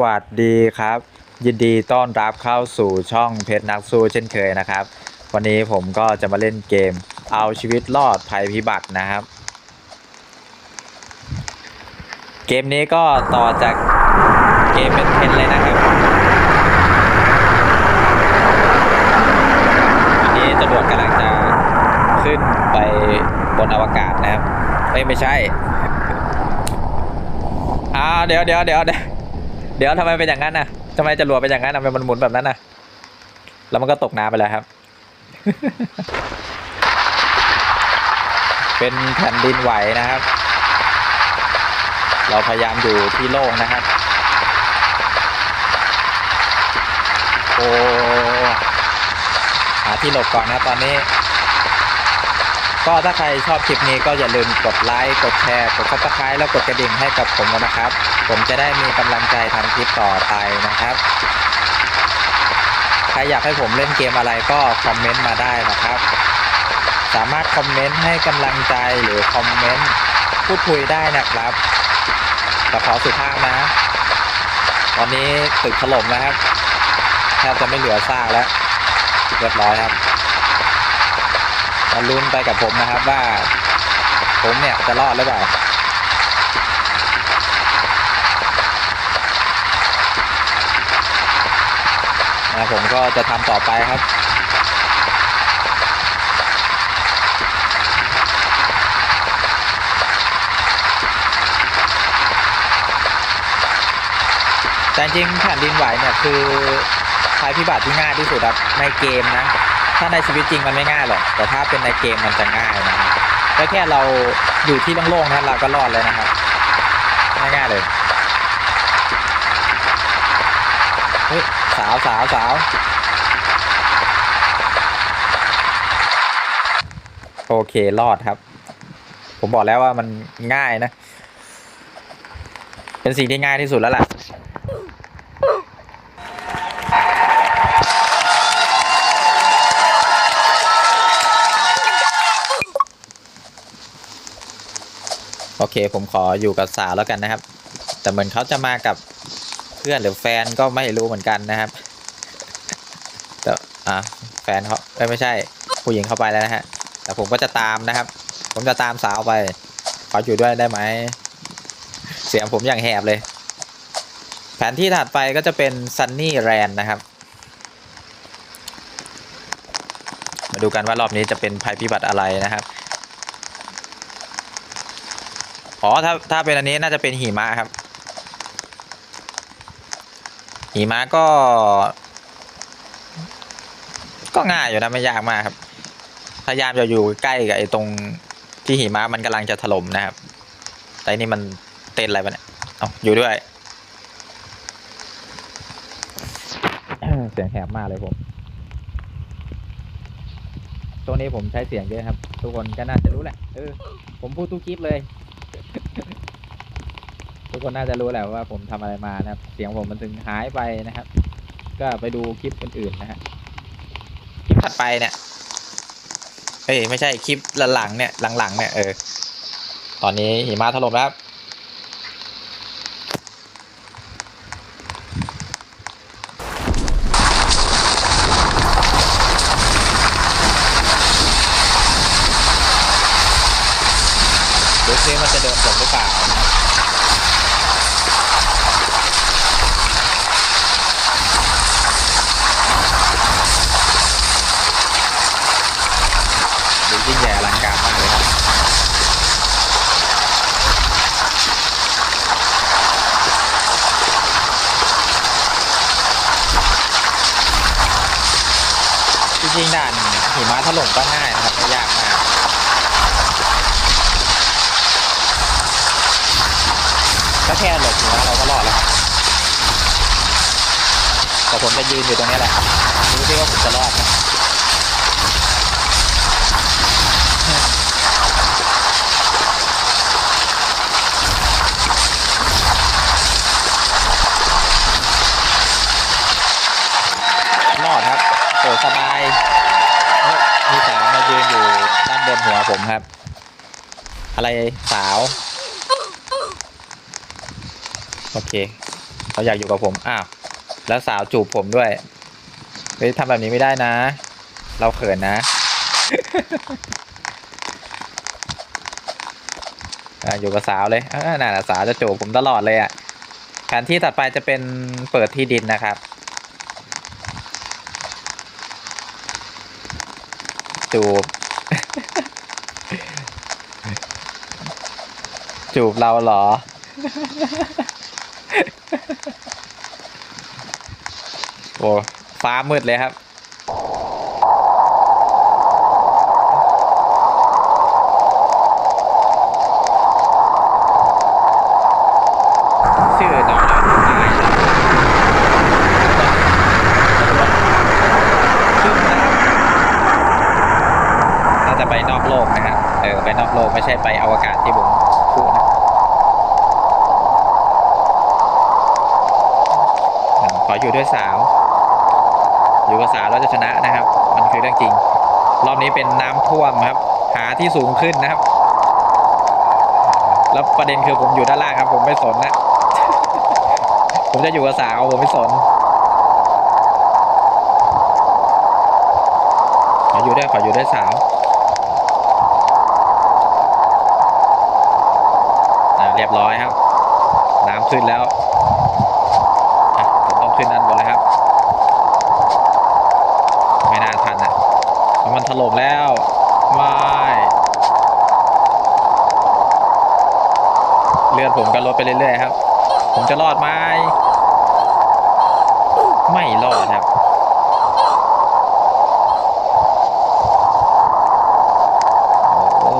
วัสดีครับ ยินดีต้อนรับเข้าสู่ช่องเพชรนักสู้เช่นเคยนะครับ วันนี้ผมก็จะมาเล่นเกม เอาชีวิตรอดภัยพิบัตินะครับ เกมนี้ก็ต่อจากเกมเป็นเพนเลยนะครับอันนี้จรวดกำลังจะขึ้นไปบนอวกาศนะครับเอ้ยไม่ใช่อ้าเดี๋ยวเดี๋ยวเดี๋ยวเดี๋ยว เดี๋ยวทำไมเป็นอย่างนั้นน่ะทำไมจะรัวเป็นอย่างนั้นทำไมมันหมุนแบบนั้นน่ะ แล้วมันก็ตกน้ำไปแล้วครับ เป็นแผ่นดินไหวนะครับ เราพยายามอยู่ที่โล่งนะครับ โอ้หาที่หลบก่อนนะตอนนี้ ก็ถ้าใครชอบคลิปนี้ก็อย่าลืมกดไลค์ กดแชร์ กดซับสไครต์แล้วกดกระดิ่งให้กับผมนะครับ ผมจะได้มีกำลังใจทำคลิปต่อไปนะครับ ใครอยากให้ผมเล่นเกมอะไรก็คอมเมนต์มาได้นะครับ สามารถคอมเมนต์ให้กำลังใจหรือคอมเมนต์พูดคุยได้นะครับแต่ขอสุภาพนะ ตอนนี้ตึกถล่มนะครับแทบจะไม่เหลือซากแล้วเรียบร้อยครับมาลุ้นไปกับผมนะครับว่า ผมเนี่ยจะรอดหรือเปล่า นะผมก็จะทำต่อไปครับแต่จริงแผ่นดินไหวเนี่ยคือภัยพิบัติที่ง่ายที่สุดครับในเกมนะ ถ้าในชีวิตจริงมันไม่ง่ายหรอก แต่ถ้าเป็นในเกมมันจะง่ายนะครับก็แค่เราอยู่ที่โล่งๆนะเราก็รอดเลยนะครับง่ายๆเลย เฮ้ย สาวสาวสาวโอเครอดครับ ผมบอกแล้วว่ามันง่ายนะ เป็นสิ่งที่ง่ายที่สุดแล้วล่ะโอเค ผมขออยู่กับสาวแล้วกันนะครับ แต่เหมือนเขาจะมากับ พื่อนหรือแฟนก็ไม่รู้เหมือนกันนะครับแต่อะแฟนเขาไม่ใช่ผู้หญิงเข้าไปแล้วนะฮะ แต่ผมก็จะตามนะครับ ผมจะตามสาวไปขออยู่ด้วยได้ไหม เสียงผมอย่างแหบเลย แผนที่ถัดไปก็จะเป็นซันนี่แรนนะครับ มาดูกันว่ารอบนี้จะเป็นภัยพิบัติอะไรนะครับอ๋อถ้าถ้าเป็นอันนี้น่าจะเป็นหิมะครับ หิมะก็ ก็ง่ายอยู่นะไม่ยากมากครับ พยายามจะอยู่ใกล้กับไอ้ตรงที่หิมะมันกำลังจะถล่มนะครับ แต่นี่มันเต้นอะไรปะเนี่ยเอาอยู่ด้วย เสียงแหบมากเลยผมตัวนี้ผมใช้เสียงเยอะครับ ทุกคนก็น่าจะรู้แหละ เออ ผมพูดทุกคลิปเลย ทุกคนน่าจะรู้แหละว่าผมทำอะไรมานะครับ เสียงผมมันถึงหายไปนะครับ ก็ไปดูคลิปอื่นๆนะฮะคลิปถัดไปเนี่ยเอ้ยไม่ใช่คลิปหลังๆเนี่ยหลังๆเนี่ยเออตอนนี้หิมะถล่มแล้วรับดูซิมันจะเดินผมหรือเปล่าดูยิ่งใหญ่อลังการมากเลยครับจ ริงๆด่านหิมะถล่มก็ง่ายนะครับไม่ยากมากก็แค่หลบหิมะเราก็รอดแล้วครับแต่ผมจะยืนอยู่ตรงนี้แหละดูที่ว่าผมจะรอดไหมรอดครับโอ้สบายเฮ้ยมีสาวมายืนอยู่ด้านบนหัวผมครับ อะไรสาว โอเคเขาอยากอยู่กับผมอ้าวแล้วสาวจูบผมด้วยเฮ้ยทำแบบนี้ไม่ได้นะ เราเขินนะออยู่กับสาวเลยอ่าน่ะสาวจะจูบผมตลอดเลยอะแผนที่ถัดไปจะเป็นเปิดที่ดินนะครับ จูบ จูบเราเหรอ โอ้ฟ้ามืดเลยครับชื่อน้องเราตายขึ้นนะครับเราจะไปนอกโลกนะครับเออไปนอกโลกไม่ใช่ไปอวกาศที่ผมพูดนะ อ่าขออยู่ด้วยสาว อยู่กับสาวเราจะชนะนะครับ มันคือเรื่องจริง รอบนี้เป็นน้ำท่วมครับ หาที่สูงขึ้นนะครับ แล้วประเด็นคือผมอยู่ด้านล่างครับ ผมไม่สนนะผมจะอยู่กับสาวผมไม่สนขออยู่ด้วยขออยู่ด้วยสาวเรียบร้อยครับ น้ำขึ้นแล้ว ขึ้นด้านบนแล้วครับ ไม่น่าทันอะมันถล่มแล้วไม่เลือดผมก็ลดไปเรื่อยๆครับ ผมจะรอดไหมไม่รอดครับโอ้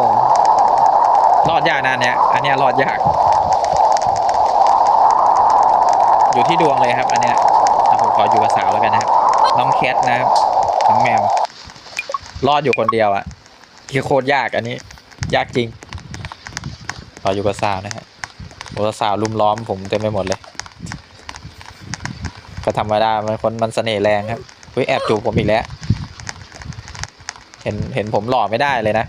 รอดยากนะเนี้ยอันนี้รอดยาก อยู่ที่ดวงเลยครับ อันเนี้ยผมขออยู่กับสาวแล้วกันนะครับ น้องแคทนะครับน้องแมว รอดอยู่คนเดียวอะ่ะโคตรยากอันนี้ ยากจริงขออยู่กับสาวนะฮะโอ้สาวลุมล้อมผมเต็มไปหมดเลย ก็ธรรมดามันคนมันเสน่ห์แรงครับเฮ้ยแอบจูบผมอีกแล้ว เห็นเห็นผมหล่อไม่ได้เลยนะ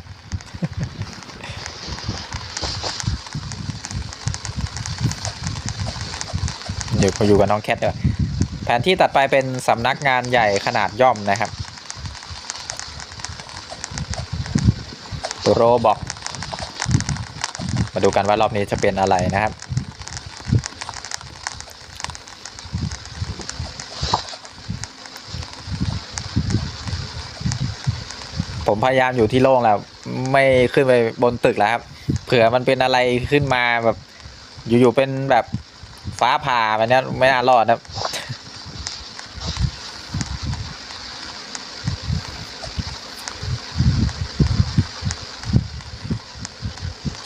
อยู่อยู่กับน้องแคทเดี๋ยวแผนที่ตัดไปเป็นสำนักงานใหญ่ขนาดย่อมนะครับโรบอกมาดูกันว่ารอบนี้จะเป็นอะไรนะครับ ผมพยายามอยู่ที่โล่งแล้ว ไม่ขึ้นไปบนตึกแล้วครับ เผื่อมันเป็นอะไรขึ้นมาแบบ อยู่ๆเป็นแบบ ฟ้าผ่าแบบนี้ไม่น่ารอดนะครับ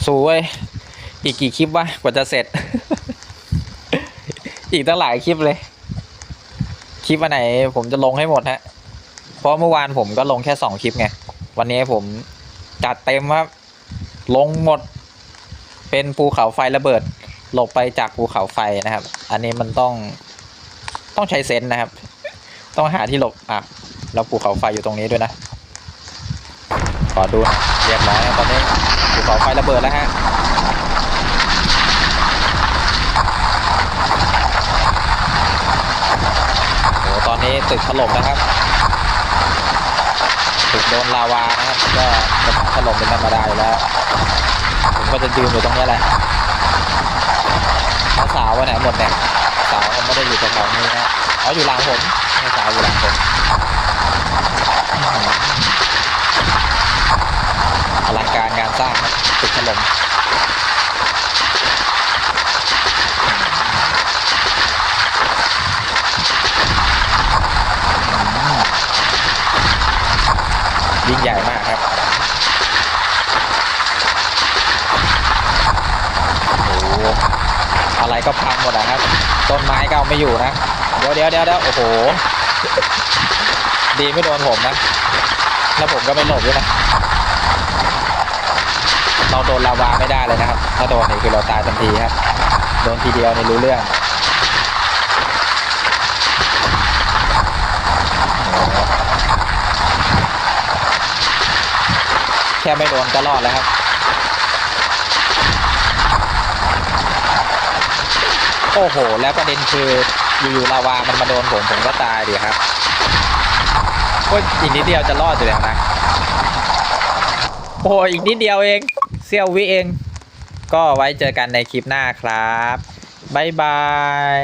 สู้เว้ยอีกกี่คลิปวะกว่าจะเสร็จ อีกตั้งหลายคลิปเลย คลิปอันไหน ผมจะลงให้หมดฮะ เพราะเมื่อวานผมก็ลงแค่สองคลิปไง วันนี้ผมจัดเต็มครับ ลงหมด เป็นภูเขาไฟระเบิด หลบไปจากภูเขาไฟนะครับ อันนี้มันต้องต้องใช้เซนส์นะครับ ต้องหาที่หลบอะแล้วภูเขาไฟอยู่ตรงนี้ด้วยนะขอดูนะเรียบร้อยตอนนี้ภูเขาไฟระเบิดแล้วฮะโอ้ตอนนี้ตึกถล่มนะครับตึกโดนลาวานะครับก็จะถล่มเป็นธรรมดาอยู่แล้วผมก็จะยืนอยู่ตรงนี้แหละ สาววันไหนหมดเนี่ยสาวไม่ได้อยู่แถวๆนี้นะเขาอยู่หลังผมไม่สาวอยู่หลังผมอลังการงานสร้างตึกถล่มยิ่งใหญ่มากครับ โอ้โห อะไรก็พังหมดอะครับ ต้นไม้ก็เอาไม่อยู่นะ เดี๋ยวเดี๋ยวเดี๋ยวเดี๋ยวโอ้โห ดีไม่โดนผมนะ แล้วผมก็ไม่หลบด้วยนะ เราโดนลาวาไม่ได้เลยนะครับ ถ้าโดนนี่คือเราตายทันทีครับ โดนทีเดียวนี่รู้เรื่องแค่ไม่โดนก็รอดแล้วครับ อ้โห แล้วประเด็นคืออยู่ๆลาวามันมาโดนผมผมก็ตายดิครับก็อีกนิดเดียวจะรอดอยู่แล้วนะโอ้ยอีกนิดเดียวเองเซียววิเอง ก็ไว้เจอกันในคลิปหน้าครับ บ๊ายบาย